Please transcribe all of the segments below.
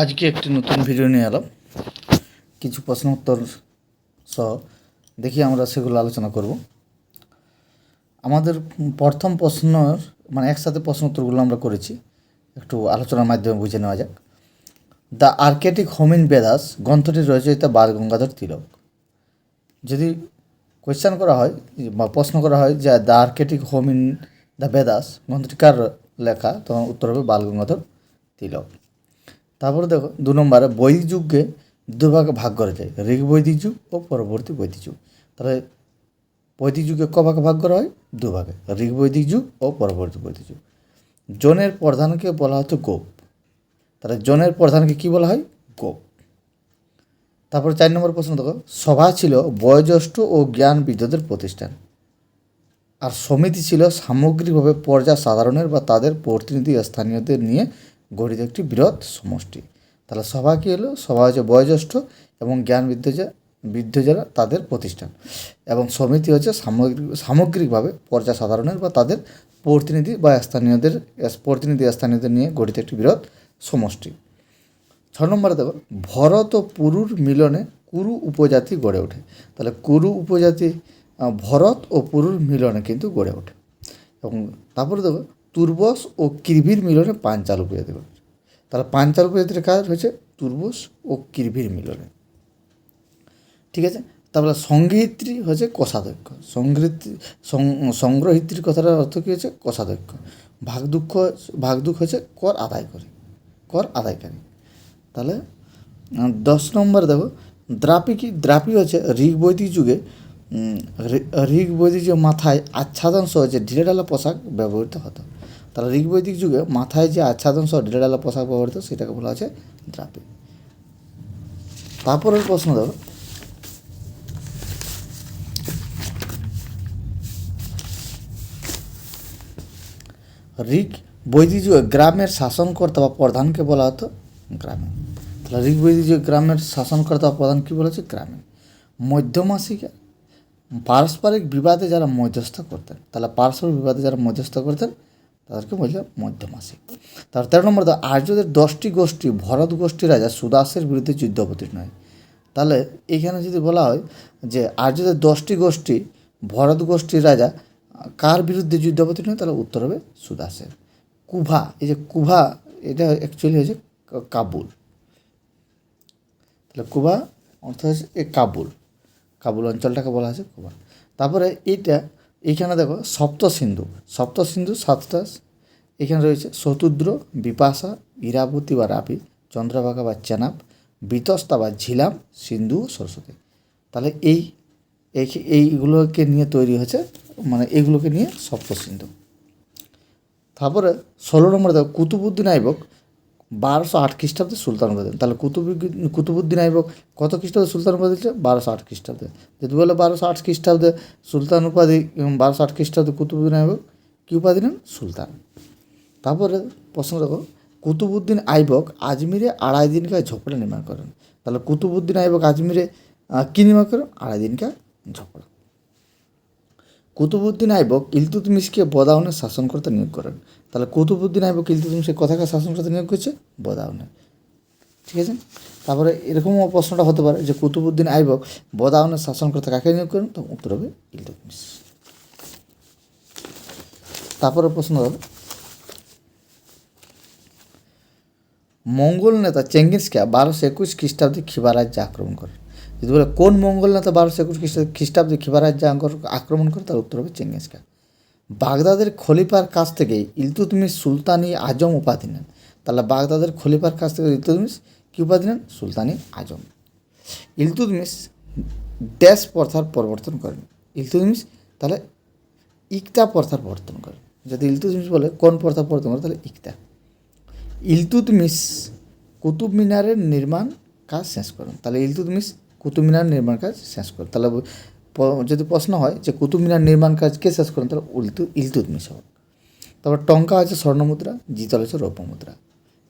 আজকে একটি নতুন ভিডিও নিয়ে এলাম। কিছু প্রশ্ন উত্তর সহ দেখি আমরা সেগুলো আলোচনা করব। আমাদের প্রথম প্রশ্ন মানে একসাথে প্রশ্ন উত্তরগুলো আমরা করেছি। একটু আলোচনার মাধ্যমে বুঝে নেওয়া যাক। দ্য আর্কেটিক হোমিন বেদাস গ্রন্থটির রচয়িতা বাল গঙ্গাধর তিলক। যদি কোয়েশ্চেন করা হয়, বা প্রশ্ন করা হয় যে the Arctic home in the Vedas গ্রন্থটি কার লেখা? তখন উত্তর হবে বাল গঙ্গাধর তিলক। তারপরে দেখো, দু নম্বরে বৈদিক যুগকে দুভাগে ভাগ করা যায়, ঋগ বৈদিক যুগ ও পরবর্তী বৈদিক যুগ। তাহলে বৈদিক যুগে ক ভাগে ভাগ করা হয়? দু ভাগে ঋগ বৈদিক যুগ ও পরবর্তী বৈদিক যুগ। জনের প্রধানকে বলা হতো গোপ। তাহলে জনের প্রধানকে কি বলা হয়? গোপ। তারপর চার নম্বর প্রশ্ন দেখো, সভা ছিল বয়োজ্যেষ্ঠ ও জ্ঞান বিদ্যুতের প্রতিষ্ঠান। আর সমিতি ছিল সামগ্রিকভাবে পর্যা সাধারণের বা তাদের প্রতিনিধি স্থানীয়দের নিয়ে গঠিত একটি বৃহৎ সমষ্টি। তাহলে সভা কী হলো? সভা হচ্ছে বয়োজ্যেষ্ঠ এবং জ্ঞান বিদ্য বৃদ্ধ যারা, তাদের প্রতিষ্ঠান। এবং সমিতি হচ্ছে সামগ্রিক, সামগ্রিকভাবে পর্যা সাধারণের বা তাদের প্রতিনিধি বা স্থানীয়দের, প্রতিনিধি স্থানীয়দের নিয়ে গঠিত একটি বৃহৎ সমষ্টি। ছ নম্বরে দেখো, ভরত ও পুরুর মিলনে কুরু উপজাতি গড়ে ওঠে। তাহলে কুরু উপজাতি ভরত ও পুরুর মিলনে কিন্তু গড়ে ওঠে। এবং তারপরে দেখো তুর্বস ও কিরভির মিলনে পাঞ্চাল উপজাতি গড়ে তাহলে পাঞ্চাল উপজাতির কাজ হচ্ছে তুর্বস ও কিরভির মিলনে। ঠিক আছে? তারপরে সংগীত্রী হচ্ছে কোষাধ্যক্ষ। সংগীত্রী সংগ্রহিত্রীর কথাটার অর্থ কী হচ্ছে কোষাধ্যক্ষ। ভাগদুঃখ ভাগদুঃখ হচ্ছে কর আদায় করে। কর আদায়কারী তাহলে দশ নম্বর দেখো দ্রাপি কি দ্রাপি হচ্ছে ঋগ বৈদিক যুগে উম, ঋ- ঋগ বৈদিক যুগে মাথায় আচ্ছাদন সহ যে ঢিলেঢালা পোশাক ব্যবহৃত হতো। তাহলে ঋগ বৈদিক যুগে মাথায় যে আচ্ছাদন সহ ঢিলেঢালা পোশাক ব্যবহৃত সেটাকে বলা হচ্ছে দ্রাপি তারপরের প্রশ্ন দেখো। ঋগ বৈদিক যুগে গ্রামের শাসনকর্তা বা প্রধানকে বলা হতো গ্রামীণ তাহলে ঋগ বৈদিক যুগে গ্রামের শাসনকর্তা বা প্রধান কী বলা হচ্ছে গ্রামীণ মধ্যমাসিকা পারস্পরিক বিবাদে যারা মধ্যস্থ করতেন, তাহলে পারস্পরিক বিবাদে যারা মধ্যস্থ করতেন তাদেরকে বলছে মধ্যমাসিক। তার তেরো নম্বর আর্যদের দশটি গোষ্ঠী, ভরত গোষ্ঠী রাজা সুদাসের বিরুদ্ধে যুদ্ধ অবতীর্ণ হয়। তাহলে এখানে যদি বলা হয় যে আর্যদের দশটি গোষ্ঠী, ভরত গোষ্ঠীর রাজা, কার বিরুদ্ধে যুদ্ধ অবতীর্ণ হয়? তাহলে উত্তর হবে সুদাসের। কুভা, এই যে কুভা, এটা অ্যাকচুয়ালি হচ্ছে কা- কাবুল। তাহলে কুবা অর্থ হচ্ছে কাবুল। কাবুল অঞ্চলটাকে বলা হয়েছে কুবা তারপরে এইটা এইখানে দেখো সপ্ত সিন্ধু সপ্ত সিন্ধু সাতটা এখানে রয়েছে শতুদ্র, বিপাশা, ইরাবতী বা রাবি, চন্দ্রভাগা বা চেনাব, বিতস্তা বা ঝিলাম, সিন্ধু ও সরস্বতী। তাহলে এই, এই- এইগুলোকে নিয়ে তৈরি হয়েছে মানে এইগুলোকে নিয়ে সপ্ত সিন্ধু তারপরে ষোলো নম্বরে দেখো কুতুবুদ্দিন আইবক বারোশো আট খ্রিস্টাব্দে সুলতান উপাধি। তাহলে কুতুবুদ্দিন কুতুবুদ্দিন আইবক কত খ্রিস্টাব্দে সুলতান উপাধি দিচ্ছে বারোশো আট খ্রিস্টাব্দে। যদি বলে বারোশো আট খ্রিস্টাব্দে সুলতান উপাধি বারোশো আট খ্রিস্টাব্দে কুতুবুদ্দিন আইবক কী উপাধি নেন? সুলতান। তারপরে প্রশ্ন দেখো কুতুবুদ্দিন আইবক আজমিরে আড়াই দিনকার ঝোপড়া নির্মাণ করেন। তাহলে কুতুবুদ্দিন আইবক আজমিরে কী নির্মাণ করেন? আড়াই দিনকার ঝোপড়া। কুতুবুদ্দিন আইবক ইলতুতমিশকে বদাউনের শাসনকর্তা নিয়োগ করেন। তাহলে কুতুবুদ্দিন আইবক ইলতুতমিশকে কথাকার শাসনকর্তা নিয়োগ করছে? বদাউনে। ঠিক আছে? তারপরে এরকমও প্রশ্নটা হতে পারে যে কুতুবুদ্দিন আইবক বদাউনের শাসনকর্তা কাকে নিয়োগ করেন? তো উত্তর হবে ইলতুতমিশ। তারপরে প্রশ্ন হবে মঙ্গল নেতা চেঙ্গিস খা বারোশো একুশ খ্রিস্টাব্দে খিবা রাজ্যে আক্রমণ করেন। যদি বলে কোন মঙ্গল নেতা বারোশো একুশ খ্রিস্টাব্দে খ্রিস্টাব্দে খিবা রাজ্যে আক্র- আক্রমণ করে তার উত্তর হবে চেঙ্গিস খা বাগদাদের খলিফার কাছ থেকে ইলতুতমিশ সুলতানি আজম উপাধি নেন। তাহলে বাগদাদের খলিফার কাছ থেকে ইলতুতমিশ কী উপাধি নেন? সুলতানি আজম। ইলতুতমিশ দেশ প্রথার প্রবর্তন করেন। ইলতুতমিশ তাহলে ইকতা প্রথার প্রবর্তন করেন। যদি ইলতুতমিশ বলে কোন প্রথা প্রবর্তন করে তাহলে ইকতা। ইলতুতমিশ কুতুব মিনারের নির্মাণ কাজ শেষ করেন। তাহলে ইলতুতমিশ কুতুব মিনার নির্মাণ কাজ শেষ করেন। তাহলে যদি প্রশ্ন হয় যে কুতুব মিনার নির্মাণ কাজ কে শেষ করেন, তাহলে উলতু ইলতুতমিশ হবে তারপর টঙ্কা আছে স্বর্ণমুদ্রা, জিতল হচ্ছে রৌপ্যমুদ্রা।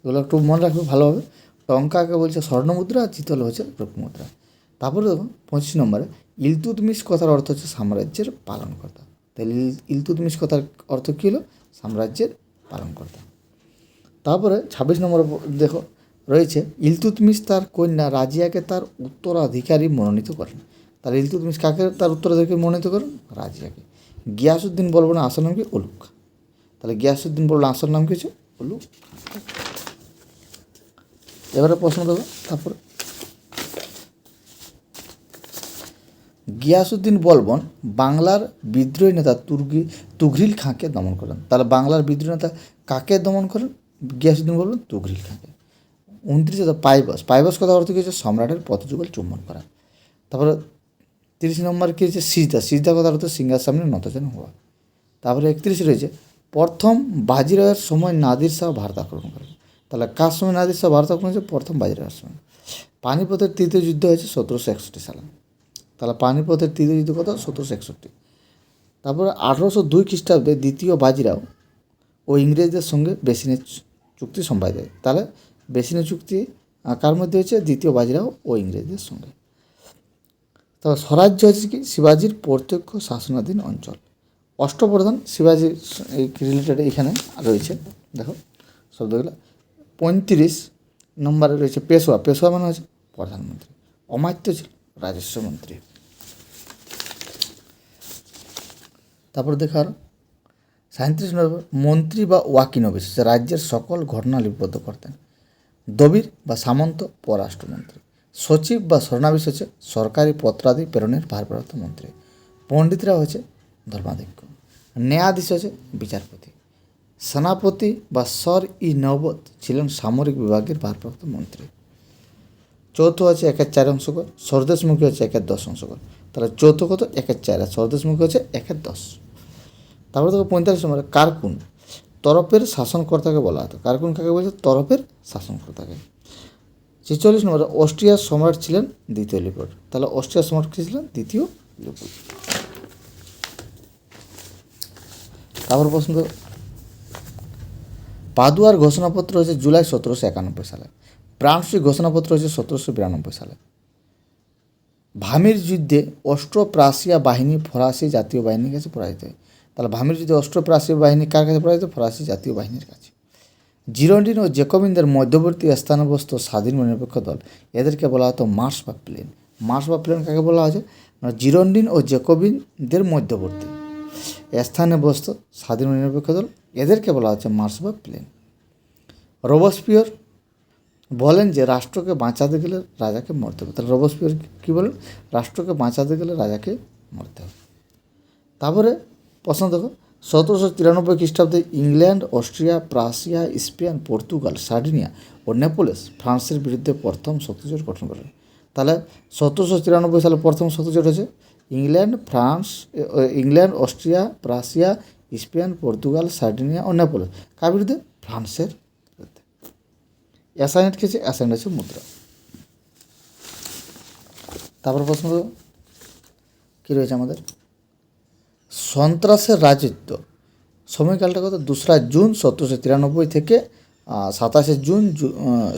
এগুলো একটু মনে রাখবে ভালোভাবে। টঙ্কাকে বলছে স্বর্ণমুদ্রা, জিতল হচ্ছে রৌপ্যমুদ্রা। তারপরে দেখুন, পঁচিশ নম্বরে ইলতুতমিশ কথার অর্থ হচ্ছে সাম্রাজ্যের পালনকর্তা। তাহলে ইল- ইলতুতমিশ কথার অর্থ কী হলো? সাম্রাজ্যের পালনকর্তা। তারপরে ছাব্বিশ নম্বর দেখো রয়েছে। ইলতুতমিশ তার কন্যা রাজিয়াকে তার উত্তরাধিকারী মনোনীত করেন। তার ইলতুতমিশ কাকে তার উত্তরাধিকারী মনোনীত করেন? রাজিয়াকে। গিয়াসুদ্দিন বলব না, আসল নাম কি? খান। তাহলে গিয়াসুদ্দিন বলব আসল নাম কি হচ্ছে? উলুক। এবারে প্রশ্ন দেবো, তারপরে। গিয়াসুদ্দিন বলবন, বাংলার বিদ্রোহী নেতা তুর্গি, তুঘরিল খাঁকে দমন করেন। তাহলে বাংলার বিদ্রোহী নেতা কাকে দমন করেন? গিয়াসুদ্দিন বলবেন, তুঘরিল খাঁকে। উনত্রিশে তো পাইবাস, পাইবস কথা অর্থ কী হচ্ছে সম্রাটের পথযুগল চুম্বন করা। তারপরে তিরিশ নম্বর কী হচ্ছে সিজদা সিজদা কথা অর্থ সিংহার সামনে নতজন হওয়া। তারপরে একত্রিশে রয়েছে, প্রথম বাজিরাওয়ের সময় নাদির শাহ ভারত আক্রমণ করেন। তাহলে কার সময় নাদির শাহ ভারত আক্রমণ হয়েছে? প্রথম বাজিরাওয়ের সময়। পানিপথের তৃতীয় যুদ্ধ হয়েছে সতেরোশো একষট্টি সালে। তাহলে পানিপথের তৃতীয় যুদ্ধ কত? সতেরোশো একষট্টি। তারপরে আঠারোশো দুই খ্রিস্টাব্দে দ্বিতীয় বাজিরাও ও ইংরেজদের সঙ্গে বেসিনের চুক্তি সম্পাদিত হয়। তাহলে বেসিনের চুক্তি কার মধ্যে হয়েছে? দ্বিতীয় বাজিরাও ও ইংরেজদের সঙ্গে। তবে স্বরাজ্য হচ্ছে কি? শিবাজির প্রত্যক্ষ শাসনাধীন অঞ্চল। অষ্টপ্রধান শিবাজির এই রিলেটেড এখানে রয়েছে। দেখো শব্দগুলো পঁয়ত্রিশ নম্বরে রয়েছে পেশোয়া। পেশোয়া মানে হচ্ছে প্রধানমন্ত্রী। অমাত্য ছিল রাজস্ব মন্ত্রী। তারপর দেখার সাঁত্রিশ নম্বর, মন্ত্রী বা ওয়াকিন অফিস রাজ্যের সকল ঘটনা লিপিবদ্ধ করতেন। দবির বা সামন্ত পররাষ্ট্রমন্ত্রী সচিব বা স্বর্ণাবিশ হচ্ছে সরকারি পত্রাদি প্রেরণের ভারপ্রাপ্ত মন্ত্রী। পণ্ডিতরা হচ্ছে ধর্মাধ্যক্ষ। ন্যায়াধীশ হচ্ছে বিচারপতি। সেনাপতি বা সর ই নবত ছিলেন সামরিক বিভাগের ভারপ্রাপ্ত মন্ত্রী। চৌথ আছে একের চার অংশ কর স্বরদেশমুখী হচ্ছে একের দশ অংশ কর তাহলে চৌথ কত? একের চার। আর স্বরদেশমুখী হচ্ছে একের দশ। তারপরে দেখো পঁয়তাল্লিশ নম্বরে কারকুন তরফের শাসনকর্তাকে বলা হতো। কারকুন কাকে বলছে? তরফের শাসনকর্তাকে। ছেচল্লিশ নম্বরে, অস্ট্রিয়ার সম্রাট ছিলেন দ্বিতীয় লিপট তাহলে অস্ট্রিয়ার সম্রাট কে ছিলেন? দ্বিতীয় লিপট তারপর প্রশ্ন, পাদুয়ার ঘোষণাপত্র হচ্ছে জুলাই সতেরোশো একানব্বই সালে। ব্রান্সুই ঘোষণাপত্র হচ্ছে সতেরোশো বিরানব্বই সালে। ভামির যুদ্ধে অস্ট্রোপ্রাসিয়া বাহিনী, ফরাসি জাতীয় বাহিনীর কাছে পরাজিত হয়। তাহলে ভামির যুদ্ধে অস্ট্রোপ্রাসিয়া বাহিনী কার কাছে পরাজিত? ফরাসি জাতীয় বাহিনীর কাছে। জিরোন্ডিন ও জেকোবিনদের মধ্যবর্তী স্থানবস্ত স্বাধীন নিরপেক্ষ দল, এদেরকে বলা হতো মার্স বা প্লেন। মার্স বা প্লেন কাকে বলা হয়েছে? না জিরন্ডিন ও জেকোবিনদের মধ্যবর্তী স্থানে বস্ত স্বাধীন নিরপেক্ষ দল, এদেরকে বলা হচ্ছে মার্স বা প্লেন। রোবসপিয়র বলেন যে রাষ্ট্রকে বাঁচাতে গেলে রাজাকে মরতে হবে। তাহলে রোবসপিয়র কী বলেন? রাষ্ট্রকে বাঁচাতে গেলে রাজাকে মরতে হবে। তারপরে প্রশ্ন দেখো, সতেরোশো তিরানব্বই খ্রিস্টাব্দে England, Austria Prussia Spain, Portugal, Sardinia ও নেপোলেস ফ্রান্সের বিরুদ্ধে প্রথম শক্তিজোট গঠন করেন তাহলে সতেরোশো তিরানব্বই সালে প্রথম শক্তিজোট হয়েছে? England, France England, Austria Prussia Spain, Portugal, Sardinia ও নেপোলেস। কার বিরুদ্ধে? ফ্রান্সের বিরুদ্ধে। অ্যাসাইনেট খেয়েছে অ্যাসাইনেট হচ্ছে মুদ্রা। তারপর প্রশ্ন কী রয়েছে আমাদের? সন্ত্রাসের রাজত্ব। সময়কালটা কত দোসরা জুন সতেরোশো তিরানব্বই থেকে সাতাশে জুন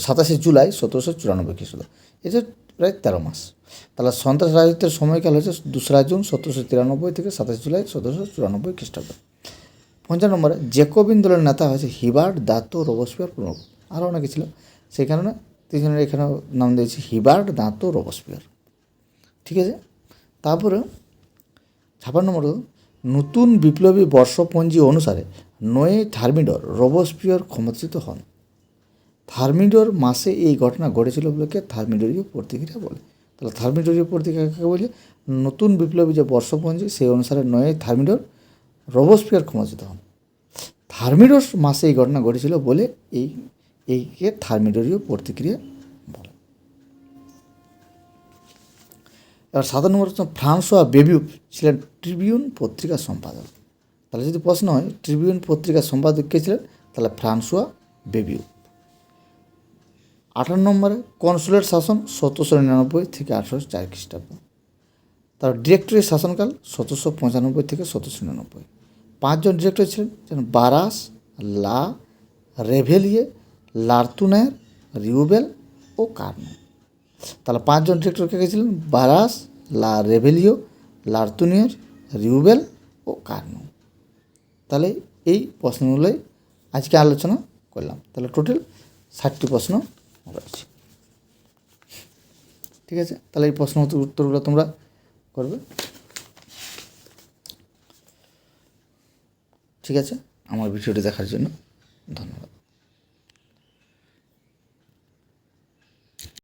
সাতাশে জুলাই সতেরোশো চুরানব্বই খ্রিস্টাব্দ। এটা প্রায় তেরো মাস। তাহলে সন্ত্রাস রাজত্বের সময়কাল হচ্ছে দোসরা জুন সতেরোশো তিরানব্বই থেকে সাতাশে জুলাই সতেরোশো চুরানব্বই খ্রিস্টাব্দ। পঞ্চান্ন নম্বরে, জেকোবিন দলের নেতা হয়েছে হিবার্ট দাতো রোবসপিয়ার প্রমুখ। আরও অনেকে ছিল। সেই কারণে তিনজনের এখানে নাম দিয়েছে হিবার্ট দাতো রোবসপিয়ার। ঠিক আছে? তারপরে ছাপান্ন নম্বর নতুন বিপ্লবী বর্ষপঞ্জি অনুসারে নয়ে থার্মিডর রোবোস্পিয়র ক্ষমতাচ্যুত হন। থার্মিডর মাসে এই ঘটনা ঘটেছিল বলেকে থার্মিডরীয় প্রতিক্রিয়া বলে। তাহলে থার্মিডরীয় প্রতিক্রিয়া কাকে বলে? নতুন বিপ্লবী যে বর্ষপঞ্জি, সেই অনুসারে নয়ে থার্মিডর রোবোস্পিয়র ক্ষমতাচ্যুত হন। থার্মিডর মাসে এই ঘটনা ঘটেছিল বলে এই এইকে থার্মিডরীয় প্রতিক্রিয়া এবার সাধারণ নম্বর হচ্ছে ফ্রান্সোয়া বেবিউ ছিলেন ট্রিবিউন পত্রিকার সম্পাদক। তাহলে যদি প্রশ্ন হয়, ট্রিবিউন পত্রিকার সম্পাদক কে ছিলেন? তাহলে ফ্রান্সোয়া বেবিউ। আঠারো নম্বরে কনসুলেট শাসন সতেরোশো নিরানব্বই থেকে আঠারোশো চার খ্রিস্টাব্দ। তার ডিরেক্টরের শাসনকাল সতেরোশো পঁচানব্বই থেকে সতেরোশো নিরানব্বই। পাঁচজন ডিরেক্টর ছিলেন, যেমন বারাস, লা, রেভেলিয়ে লার্তুনায়ের রিউবেল ও কার্নো। তাহলে পাঁচজন ডিরেক্টর কে গেছিলেন? বারাস, লা রেভেলিও লার্তুনিয়ার রিউবেল ও কার্নো। তাহলে এই প্রশ্নগুলোই আজকে আলোচনা করলাম। তাহলে টোটাল ষাটটি প্রশ্ন রয়েছে। ঠিক আছে? তাহলে এই প্রশ্ন উত্তরগুলো তোমরা করবে। ঠিক আছে? আমার ভিডিওটি দেখার জন্য ধন্যবাদ।